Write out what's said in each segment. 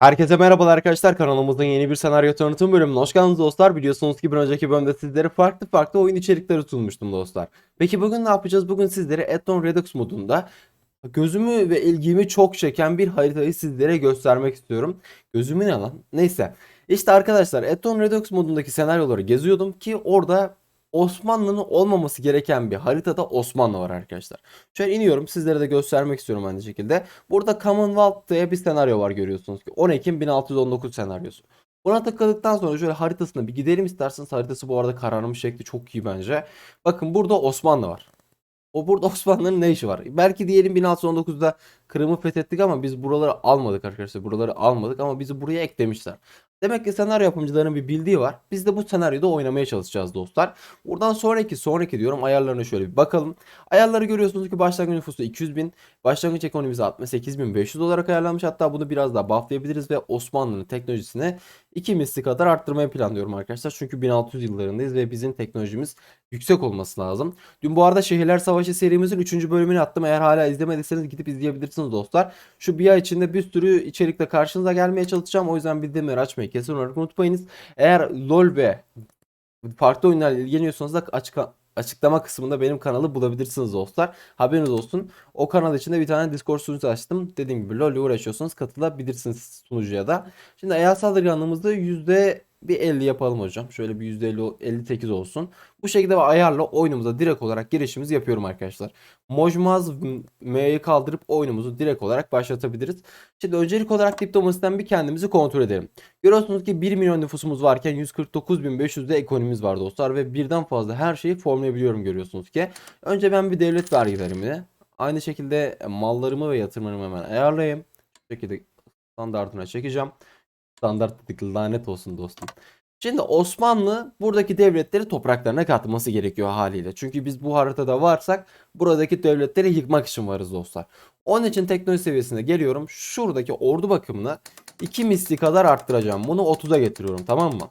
Herkese merhabalar arkadaşlar kanalımızın yeni bir senaryo tanıtım bölümüne hoş geldiniz dostlar. Biliyorsunuz ki bir önceki bölümde sizlere farklı farklı oyun içerikleri sunmuştum dostlar. Peki bugün ne yapacağız? Bugün sizlere Add-on Redux modunda gözümü ve ilgimi çok çeken bir haritayı sizlere göstermek istiyorum. Gözümü ne lan? Neyse. İşte arkadaşlar Add-on Redux modundaki senaryoları geziyordum ki orada Osmanlı'nın olmaması gereken bir haritada Osmanlı var arkadaşlar. Şöyle iniyorum sizlere de göstermek istiyorum aynı şekilde. Burada Commonwealth diye bir senaryo var görüyorsunuz ki 10 Ekim 1619 senaryosu. Buna tıkladıktan sonra şöyle haritasına bir gidelim isterseniz. Haritası bu arada kararmış şekli çok iyi bence. Bakın burada Osmanlı var. O burada Osmanlı'nın ne işi var? Belki diyelim 1619'da Kırım'ı fethettik ama biz buraları almadık arkadaşlar. Buraları almadık ama bizi buraya eklemişler. Demek ki senaryo yapımcılarının bir bildiği var. Biz de bu senaryoda oynamaya çalışacağız dostlar. Buradan sonraki sonraki diyorum ayarlarına şöyle bir bakalım. Ayarları görüyorsunuz ki başlangıç nüfusu 200 bin. Başlangıç ekonomisi 68.500 olarak ayarlanmış. Hatta bunu biraz daha bufflayabiliriz ve Osmanlı'nın teknolojisini iki misli kadar arttırmayı planlıyorum arkadaşlar. Çünkü 1600 yıllarındayız ve bizim teknolojimiz yüksek olması lazım. Dün bu arada Şehirler Savaşı serimizin 3. bölümünü attım. Eğer hala izlemediyseniz gidip izleyebilirsiniz dostlar. Şu bir ay içinde bir sürü içerikle karşınıza gelmeye çalışacağım. O yüzden bildirimleri açmayı kesin olarak unutmayınız. Eğer LoL ve farklı oyunlarla ilgileniyorsanız da açık açıklama kısmında benim kanalı bulabilirsiniz dostlar. Haberiniz olsun. O kanal içinde bir tane Discord sunucusu açtım. Dediğim gibi LoL ile uğraşıyorsanız katılabilirsiniz sunucuya da. Şimdi eğer saldırganlığımızda bir 50 yapalım hocam. Şöyle bir %50 58 olsun. Bu şekilde bir ayarla oyunumuza direkt olarak girişimizi yapıyorum arkadaşlar. Mojmaz M'yi kaldırıp oyunumuzu direkt olarak başlatabiliriz. Şimdi öncelik olarak diplomasiden bir kendimizi kontrol edelim. Görüyorsunuz ki 1 milyon nüfusumuz varken 149.500'de ekonomimiz var dostlar ve birden fazla her şeyi formlayabiliyorum görüyorsunuz ki. Önce ben bir devlet vergilerimi aynı şekilde mallarımı ve yatırımlarımı hemen ayarlayayım. Bu şekilde standartına çekeceğim. Standart dedik lanet olsun dostum. Şimdi Osmanlı buradaki devletleri topraklarına katması gerekiyor haliyle. Çünkü biz bu haritada varsak buradaki devletleri yıkmak için varız dostlar. Onun için teknoloji seviyesine geliyorum. Şuradaki ordu bakımını 2 misli kadar arttıracağım. Bunu 30'a getiriyorum tamam mı?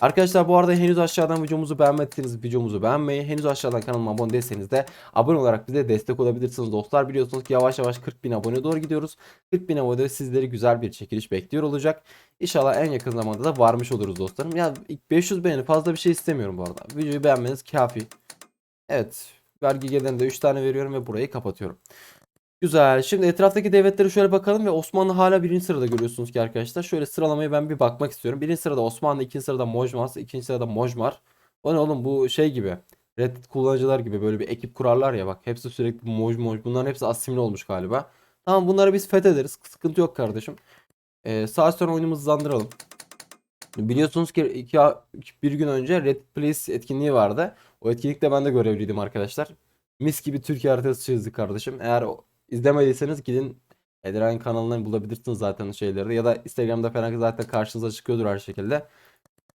Arkadaşlar bu arada henüz aşağıdan videomuzu beğenmediyseniz videomuzu beğenmeyi, henüz aşağıdan kanalıma abone değilseniz de abone olarak bize destek olabilirsiniz dostlar. Biliyorsunuz ki yavaş yavaş 40 bin abone doğru gidiyoruz. 40 bin abone sizleri güzel bir çekiliş bekliyor olacak. İnşallah en yakın zamanda da varmış oluruz dostlarım. Ya 500 beğeni fazla bir şey istemiyorum bu arada. Videoyu beğenmeniz kafi. Evet. Vergi gelirinde 3 tane veriyorum ve burayı kapatıyorum. Güzel. Şimdi etraftaki devletleri şöyle bakalım ve Osmanlı hala birinci sırada görüyorsunuz ki arkadaşlar. Şöyle sıralamaya ben bir bakmak istiyorum. Birinci sırada Osmanlı, ikinci sırada Mojmaz, ikinci sırada Mojmar. O ne oğlum bu şey gibi. Reddit kullanıcılar gibi böyle bir ekip kurarlar ya bak. Hepsi sürekli moj moj. Bunların hepsi asimile olmuş galiba. Tamam bunları biz fethederiz. Sıkıntı yok kardeşim. Ee, saat sonra oyunumuzu hızlandıralım. Biliyorsunuz ki iki, bir gün önce Red Place etkinliği vardı. O etkinlikte ben de görevliydim arkadaşlar. Mis gibi Türkiye haritası çizdik kardeşim. Eğer İzlemediyseniz gidin Edren kanalından bulabilirsiniz zaten şeyleri ya da Instagram'da falan zaten karşınıza çıkıyordur her şekilde.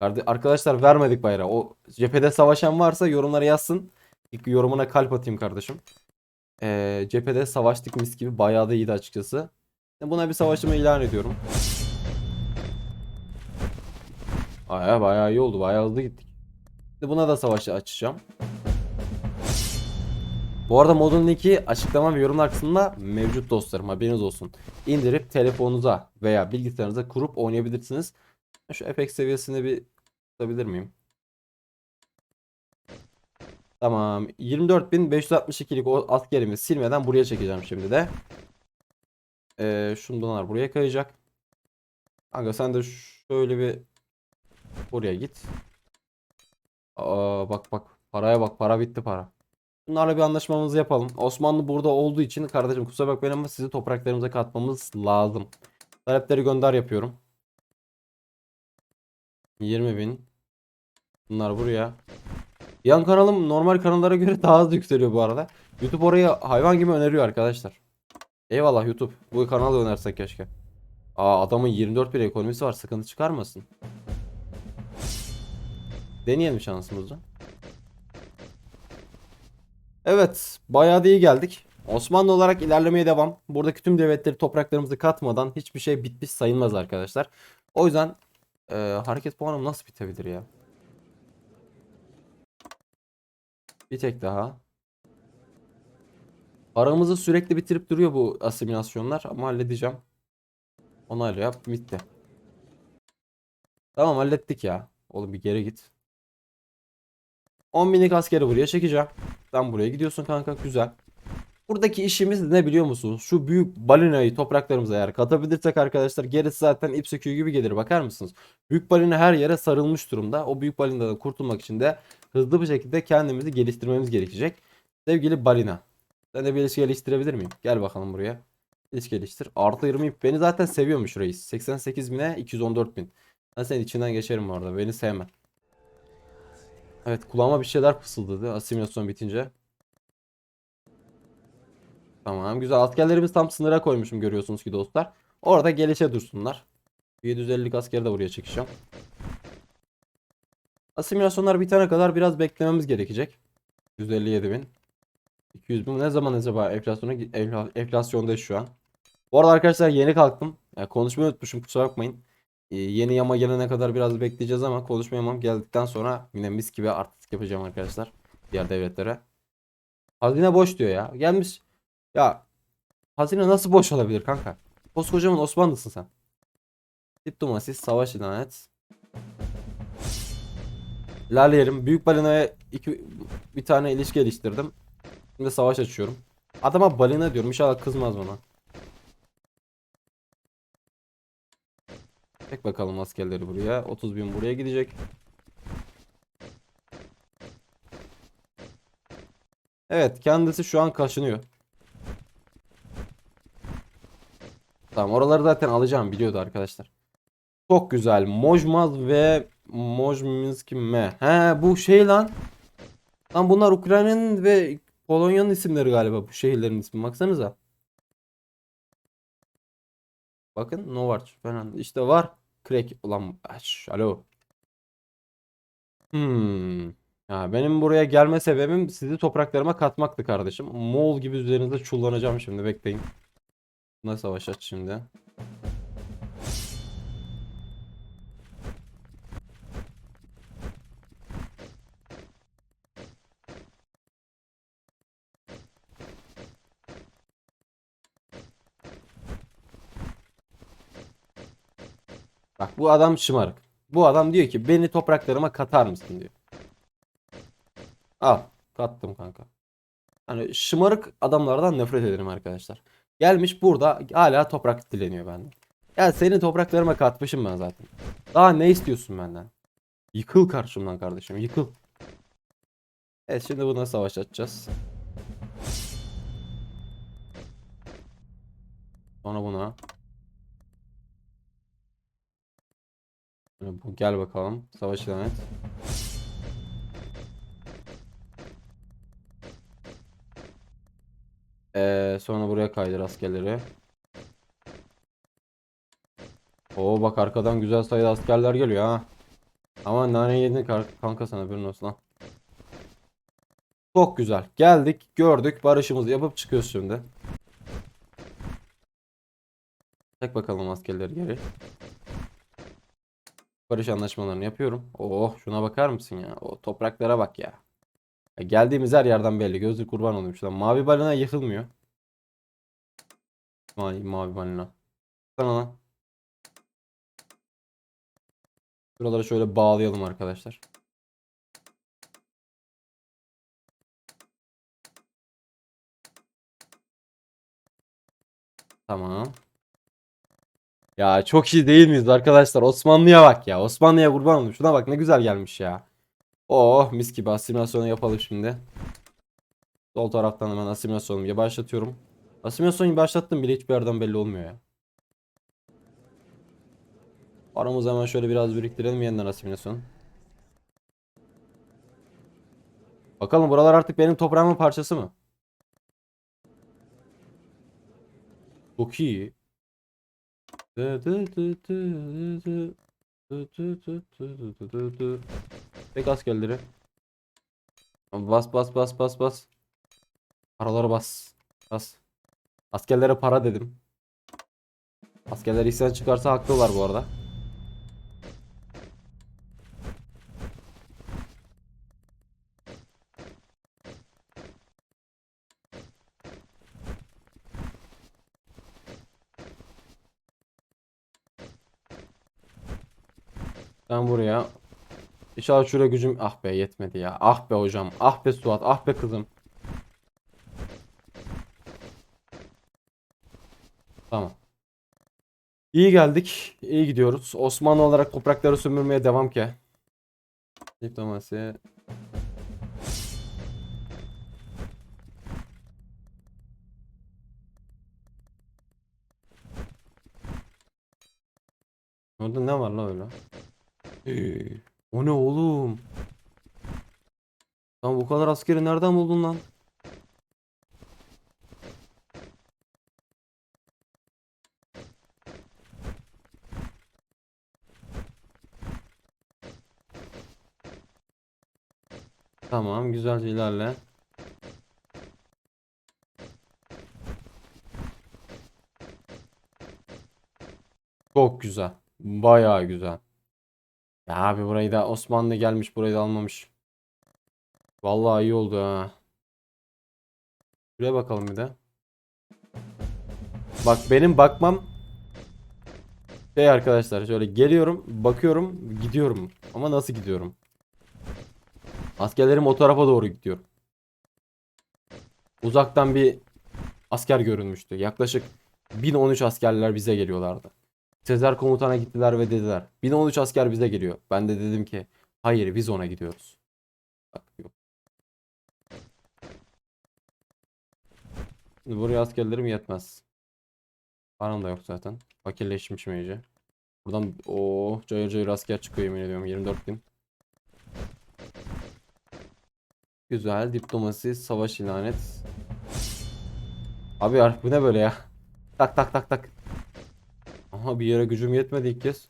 Arkadaşlar vermedik bayrağı. O cephede savaşan varsa yorumlara yazsın. İlk yorumuna kalp atayım kardeşim. Ee, cephede savaştık mis gibi bayağı da iyiydi açıkçası. Buna bir savaşımı ilan ediyorum. Aya bayağı iyi oldu. Bayağı hızlı gittik. Buna da savaşı açacağım. Bu arada modun linki açıklama ve yorumlar kısmında mevcut dostlarım haberiniz olsun. İndirip telefonunuza veya bilgisayarınıza kurup oynayabilirsiniz. Şu FX seviyesini bir tutabilir miyim? Tamam. 24.562'lik o askerimi silmeden buraya çekeceğim şimdi de. Ee, şundanlar buraya kayacak. Kanka sen de şöyle bir buraya git. Aa, bak bak paraya bak para bitti para. Bunlarla bir anlaşmamızı yapalım. Osmanlı burada olduğu için kardeşim kusura bakmayın ama sizi topraklarımıza katmamız lazım. Talepleri gönder yapıyorum. 20 bin. Bunlar buraya. Yan kanalım normal kanallara göre daha hızlı yükseliyor bu arada. YouTube orayı hayvan gibi öneriyor arkadaşlar. Eyvallah YouTube. Bu kanalı önersek keşke. Aa adamın 24 bir ekonomisi var. Sıkıntı çıkarmasın. Deneyelim şansımızı. Evet, bayağı da iyi geldik. Osmanlı olarak ilerlemeye devam. Buradaki tüm devletleri topraklarımızı katmadan hiçbir şey bitmiş sayılmaz arkadaşlar. O yüzden e, hareket puanım nasıl bitebilir ya? Bir tek daha. Paramızı sürekli bitirip duruyor bu asimilasyonlar ama halledeceğim. Onayla yap. Bitti. Tamam hallettik ya. Oğlum bir geri git. 10 binlik askeri buraya çekeceğim. Sen buraya gidiyorsun kanka. Güzel. Buradaki işimiz ne biliyor musunuz? Şu büyük balinayı topraklarımıza eğer katabilirsek arkadaşlar gerisi zaten ip söküğü gibi gelir. Bakar mısınız? Büyük balina her yere sarılmış durumda. O büyük balinadan kurtulmak için de hızlı bir şekilde kendimizi geliştirmemiz gerekecek. Sevgili balina. Sen de bir ilişki geliştirebilir miyim? Gel bakalım buraya. İlişki geliştir. Artı 20 ip. Beni zaten seviyormuş reis. 88 bine 214 bin. Ben senin içinden geçerim orada. Beni sevme. Evet kulağıma bir şeyler fısıldadı asimilasyon bitince. Tamam güzel. Askerlerimiz tam sınıra koymuşum görüyorsunuz ki dostlar. Orada gelişe dursunlar. 750'lik askeri de buraya çekeceğim. Asimilasyonlar bitene kadar biraz beklememiz gerekecek. 157 bin. 200 bin. Ne zaman acaba enflasyona enfla- enflasyondayız şu an. Bu arada arkadaşlar yeni kalktım. Yani konuşmayı unutmuşum kusura bakmayın. Ee, yeni yama gelene kadar biraz bekleyeceğiz ama konuşma geldikten sonra yine mis gibi artistik yapacağım arkadaşlar. Diğer devletlere. Hazine boş diyor ya. Gelmiş. Ya hazine nasıl boş olabilir kanka? Koskocaman Osmanlısın sen. Diplomasisi savaş ilan et. Lale yerim. Büyük balinaya iki, bir tane ilişki geliştirdim. Şimdi savaş açıyorum. Adama balina diyorum. İnşallah kızmaz bana. Tek bakalım askerleri buraya. 30 bin buraya gidecek. Evet kendisi şu an kaşınıyor. Tamam oraları zaten alacağım biliyordu arkadaşlar. Çok güzel. Mojmaz ve Mojminski M. He bu şey lan. Lan bunlar Ukrayna'nın ve Polonya'nın isimleri galiba bu şehirlerin ismi. Baksanıza. Bakın Novarch falan. İşte var. Crack. Ulan aç. Alo. Hmm. Ya benim buraya gelme sebebim sizi topraklarıma katmaktı kardeşim. Moğol gibi üzerinize çullanacağım şimdi bekleyin. Nasıl savaş aç şimdi? Bak bu adam şımarık. Bu adam diyor ki beni topraklarıma katar mısın diyor. Al kattım kanka. Hani şımarık adamlardan nefret ederim arkadaşlar. Gelmiş burada hala toprak dileniyor benden. Ya senin topraklarıma katmışım ben zaten. Daha ne istiyorsun benden? Yıkıl karşımdan kardeşim yıkıl. Evet şimdi buna savaş açacağız. Sonra buna. Gel bakalım. Savaş ilan et. Ee, sonra buraya kaydır askerleri. Oo bak arkadan güzel sayıda askerler geliyor ha. Ama nane yedin kanka sana bir olsun lan. Çok güzel. Geldik, gördük, barışımızı yapıp çıkıyoruz şimdi. Tek bakalım askerleri geri. Barış anlaşmalarını yapıyorum. Oh şuna bakar mısın ya? O topraklara bak ya. Ya Geldiğimiz her yerden belli. Gözlük kurban olayım şuradan. Mavi balina yıkılmıyor. Mavi, mavi balina. Sana lan. Buraları şöyle bağlayalım arkadaşlar. Tamam. Ya çok iyi değil miyiz arkadaşlar? Osmanlı'ya bak ya. Osmanlı'ya kurban olayım. Şuna bak ne güzel gelmiş ya. Oh mis gibi asimilasyonu yapalım şimdi. Sol taraftan hemen asimilasyonumu başlatıyorum. Asimilasyonu başlattım bile hiçbir yerden belli olmuyor ya. Paramızı hemen şöyle biraz biriktirelim yeniden asimilasyon. Bakalım buralar artık benim toprağımın parçası mı? Çok iyi. Tek askerleri. Bas bas bas bas bas. Paralara bas. Bas. Askerlere para dedim. Askerler isyan çıkarsa haklılar bu arada. Sen buraya. İnşallah şuraya gücüm ah be yetmedi ya. Ah be hocam. Ah be Suat. Ah be kızım. Tamam. İyi geldik. İyi gidiyoruz. Osmanlı olarak toprakları sömürmeye devam ki. Diplomasi. Orada ne var la öyle? Ee, o ne oğlum? Lan bu kadar askeri nereden buldun lan? Tamam, güzelce ilerle. Çok güzel. Bayağı güzel. Ya abi burayı da Osmanlı gelmiş burayı da almamış. Vallahi iyi oldu ha. Şuraya bakalım bir de. Bak benim bakmam şey arkadaşlar şöyle geliyorum bakıyorum gidiyorum ama nasıl gidiyorum? Askerlerim o tarafa doğru gidiyor. Uzaktan bir asker görünmüştü. Yaklaşık 1013 askerler bize geliyorlardı. Sezar komutana gittiler ve dediler 1013 asker bize geliyor. Ben de dedim ki hayır biz ona gidiyoruz. Bak yok. Şimdi buraya askerlerim yetmez. Param da yok zaten. Fakirleşmişim iyice. Buradan o cayır cayır asker çıkıyor yemin ediyorum 24 bin. Güzel diplomasi savaş ilan et. Abi ya bu ne böyle ya? Tak tak tak tak. Aha bir yere gücüm yetmedi ilk kez.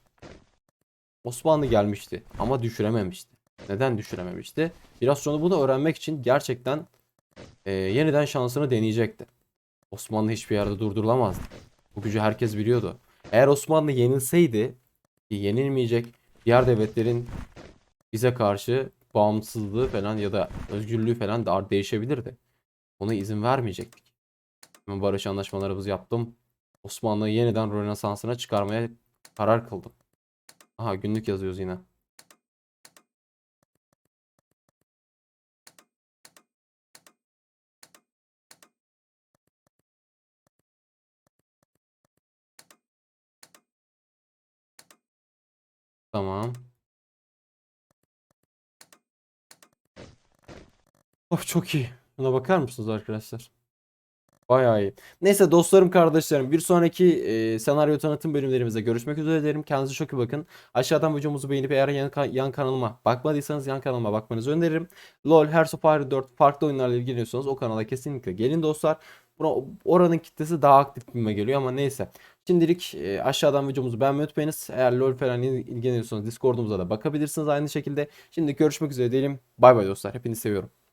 Osmanlı gelmişti ama düşürememişti. Neden düşürememişti? Biraz sonra bunu öğrenmek için gerçekten e, yeniden şansını deneyecekti. Osmanlı hiçbir yerde durdurulamazdı. Bu gücü herkes biliyordu. Eğer Osmanlı yenilseydi ki yenilmeyecek diğer devletlerin bize karşı bağımsızlığı falan ya da özgürlüğü falan da değişebilirdi. Buna izin vermeyecektik. Ben barış anlaşmalarımızı yaptım. Osmanlı'yı yeniden Rönesans'ına çıkarmaya karar kıldım. Aha günlük yazıyoruz yine. Tamam. Of çok iyi. Buna bakar mısınız arkadaşlar? Bayağı iyi. Neyse dostlarım kardeşlerim bir sonraki e, senaryo tanıtım bölümlerimizde görüşmek üzere dilerim. Kendinize çok iyi bakın. Aşağıdan videomuzu beğenip eğer yan, yan kanalıma bakmadıysanız yan kanalıma bakmanızı öneririm. LoL, Hearts of Iron 4 farklı oyunlarla ilgileniyorsanız o kanala kesinlikle gelin dostlar. Buna, oranın kitlesi daha aktif gibime geliyor ama neyse. Şimdilik e, aşağıdan videomuzu beğenmeyi unutmayınız. Eğer LoL falan ilgileniyorsanız Discord'umuza da bakabilirsiniz aynı şekilde. Şimdi görüşmek üzere diyelim. Bay bay dostlar. Hepinizi seviyorum.